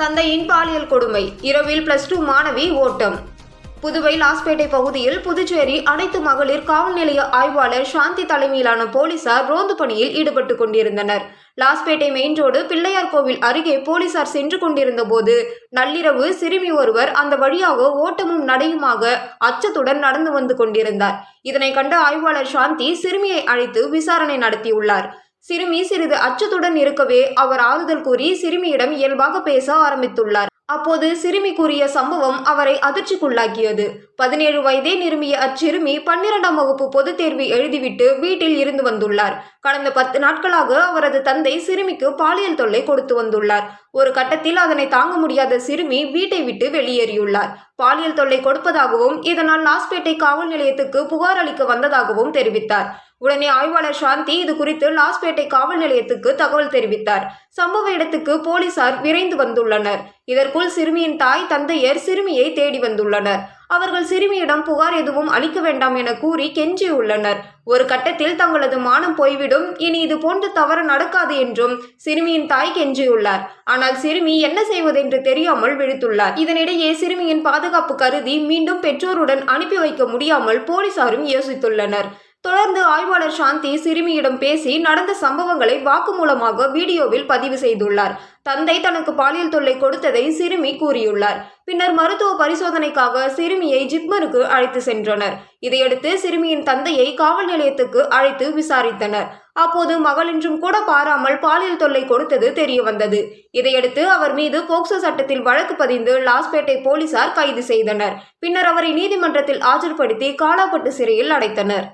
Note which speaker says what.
Speaker 1: தந்தையின் பாலியல் கொடுமை. இரவில் பிளஸ் டூ மாணவி ஓட்டம். புதுவை லாஸ்பேட்டை பகுதியில் புதுச்சேரி அனைத்து மகளிர் காவல் நிலைய ஆய்வாளர் சாந்தி தலைமையிலான போலீசார் ரோந்து பணியில் ஈடுபட்டு கொண்டிருந்தனர். லாஸ்பேட்டை மெயின் ரோடு பிள்ளையார் கோவில் அருகே போலீசார் சென்று கொண்டிருந்த போது நள்ளிரவு சிறுமி ஒருவர் அந்த வழியாக ஓட்டமும் நடையுமாக அச்சத்துடன் நடந்து வந்து கொண்டிருந்தார். இதனை கண்ட ஆய்வாளர் சாந்தி சிறுமியை அழைத்து விசாரணை நடத்தியுள்ளார். சிறுமி சிறிது அச்சத்துடன் இருக்கவே அவர் ஆறுதல் கூறி சிறுமியிடம் இயல்பாக பேச ஆரம்பித்துள்ளார். அப்போது சிறுமி கூறிய சம்பவம் அவரை அதிர்ச்சிக்குள்ளாக்கியது. பதினேழு வயதே நிரும்பிய அச்சிறுமி பன்னிரெண்டாம் வகுப்பு பொதுத் தேர்வு எழுதிவிட்டு வீட்டில் இருந்து வந்துள்ளார். கடந்த பத்து நாட்களாக அவரது தந்தை சிறுமிக்கு பாலியல் தொல்லை கொடுத்து வந்துள்ளார். ஒரு கட்டத்தில் அதனை தாங்க முடியாத சிறுமி வீட்டை விட்டு வெளியேறியுள்ளார். பாலியல் தொல்லை கொடுப்பதாகவும் இதனால் லாஸ்பேட்டை காவல் நிலையத்துக்கு புகார் அளிக்க வந்ததாகவும் தெரிவித்தார். உடனே ஆய்வாளர் சாந்தி இது குறித்து லாஸ்பேட்டை காவல் நிலையத்துக்கு தகவல் தெரிவித்தார். சம்பவ இடத்துக்கு போலீசார் விரைந்து வந்துள்ளனர். இதற்குள் சிறுமியின் தாய் தந்தையர் சிறுமியை தேடி வந்துள்ளனர். அவர்கள் சிறுமியிடம் புகார் எதுவும் அளிக்க வேண்டாம் என கூறி கெஞ்சியுள்ளனர். ஒரு கட்டத்தில் தங்களது மானம் போய்விடும். இனி இது போன்ற தவறு நடக்காது என்றும் சிறுமியின் தாய் கெஞ்சியுள்ளார். ஆனால் சிறுமி என்ன செய்வதென்று தெரியாமல் விழித்துள்ளார். இதனிடையே சிறுமியின் பாதுகாப்பு கருதி மீண்டும் பெற்றோருடன் அனுப்பி வைக்க முடியாமல் போலீசாரும் யோசித்துள்ளனர். தொடர்ந்து ஆய்வாளர் சாந்தி சிறுமியிடம் பேசி நடந்த சம்பவங்களை வாக்குமூலமாக வீடியோவில் பதிவு செய்துள்ளார். தந்தை தனக்கு பாலியல் தொல்லை கொடுத்ததை சிறுமி கூறியுள்ளார். பின்னர் மருத்துவ பரிசோதனைக்காக சிறுமியை ஜிப்மருக்கு அழைத்து சென்றனர். இதையடுத்து சிறுமியின் தந்தையை காவல் நிலையத்துக்கு அழைத்து விசாரித்தனர். அப்போது மகள் என்றும் கூட பாராமல் பாலியல் தொல்லை கொடுத்தது தெரிய வந்தது இதையடுத்து அவர் மீது போக்சோ சட்டத்தில் வழக்கு பதிந்து லாஸ்பேட்டை போலீசார் கைது செய்தனர். பின்னர் அவரை நீதிமன்றத்தில் ஆஜர்படுத்தி காலாப்பட்டு சிறையில் அடைத்தனர்.